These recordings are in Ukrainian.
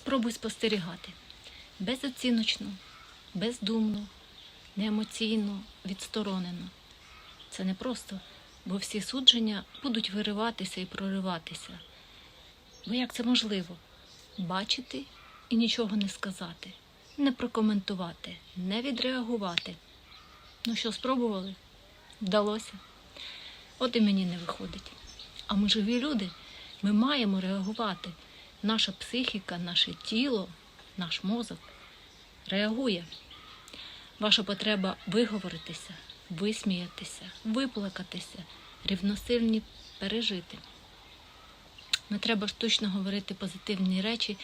Спробуй спостерігати безоціночно, бездумно, неемоційно, відсторонено. Це не просто, бо всі судження будуть вириватися і прориватися. Бо як це можливо? Бачити і нічого не сказати, не прокоментувати, не відреагувати. Ну що, спробували? Вдалося. От і мені не виходить. А ми живі люди, ми маємо реагувати. Наша психіка, наше тіло, наш мозок реагує. Ваша потреба виговоритися, висміятися, виплакатися, рівносильні пережити. Не треба штучно говорити позитивні речі,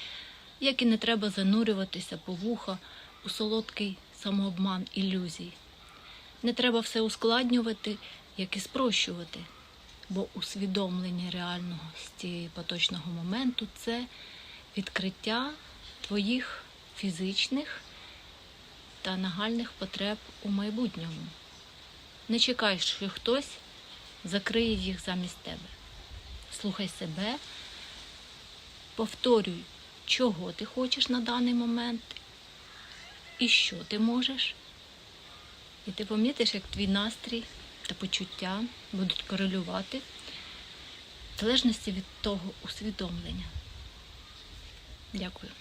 як і не треба занурюватися по вуха у солодкий самообман ілюзій. Не треба все ускладнювати, як і спрощувати, бо усвідомлення цієї поточного моменту це відкриття твоїх фізичних та нагальних потреб у майбутньому. Не чекай, що хтось закриє їх замість тебе. Слухай себе, повторюй, чого ти хочеш на даний момент і що ти можеш. І ти помітиш, як твій настрій та почуття будуть корелювати в залежності від того усвідомлення. Дякую.